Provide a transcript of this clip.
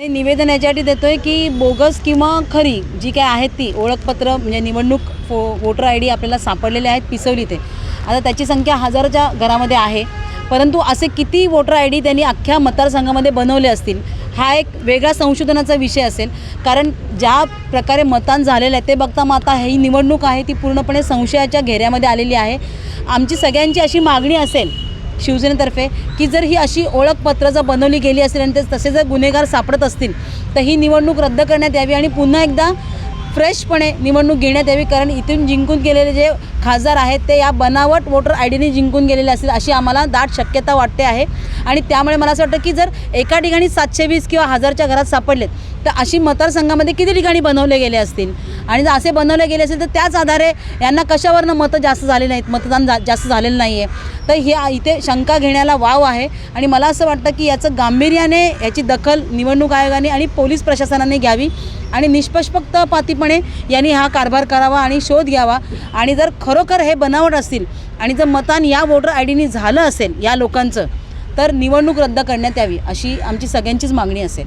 नाही, निवेदन याच्यासाठी देतो आहे की बोगस किंवा खरी जी काय आहेत ती ओळखपत्र म्हणजे निवडणूक फो वोटर आय डी आपल्याला सापडलेले आहेत पिसवली ते. आता त्याची संख्या हजाराच्या घरामध्ये आहे. परंतु असे किती वोटर आय डी त्यांनी अख्ख्या मतदारसंघामध्ये बनवले असतील हा एक वेगळा संशोधनाचा विषय असेल. कारण ज्या प्रकारे मतदान झालेलं आहे ते बघता मग आता ही निवडणूक आहे ती पूर्णपणे संशयाच्या घेऱ्यामध्ये आलेली आहे. आमची सगळ्यांची अशी मागणी असेल शिवसेनेतर्फे की जर ही अशी ओळखपत्र जर बनवली गेली असेल आणि ते तसे जर गुन्हेगार सापडत असतील तर ही निवडणूक रद्द करण्यात यावी आणि पुन्हा एकदा फ्रेशपणे निवडणूक घेण्यात यावी कारण इथून जिंकून गेलेले जे खासदार आहेत ते या बनावट वोटर आय डीने जिंकून गेलेले असतील अशी आम्हाला दाट शक्यता वाटते आहे. आणि त्यामुळे मला असं वाटतं की जर एका ठिकाणी सातशे वीस किंवा हजारच्या घरात सापडलेत तर अशी मतदारसंघामध्ये किती ठिकाणी बनवले गेले असतील? आणि जर असे बनवले गेले असेल तर त्याच आधारे यांना कशावरनं मतं जास्त झाले नाहीत? मतदान जा जास्त झालेलं नाही आहे तर हे इथे शंका घेण्याला वाव आहे. आणि मला असं वाटतं की याचं गांभीर्याने याची दखल निवडणूक आयोगाने आणि पोलीस प्रशासनाने घ्यावी. आणि निष्पक्षपातीपणे यांनी हा कारभार करावा आणि शोध घ्यावा. आणि जर खरोखर हे बनावट असतील आणि जर मतदान या वोटर आय डीनी झालं असेल या लोकांचं तर निवडणूक रद्द करण्यात यावी अशी आमची सगळ्यांचीच मागणी असेल.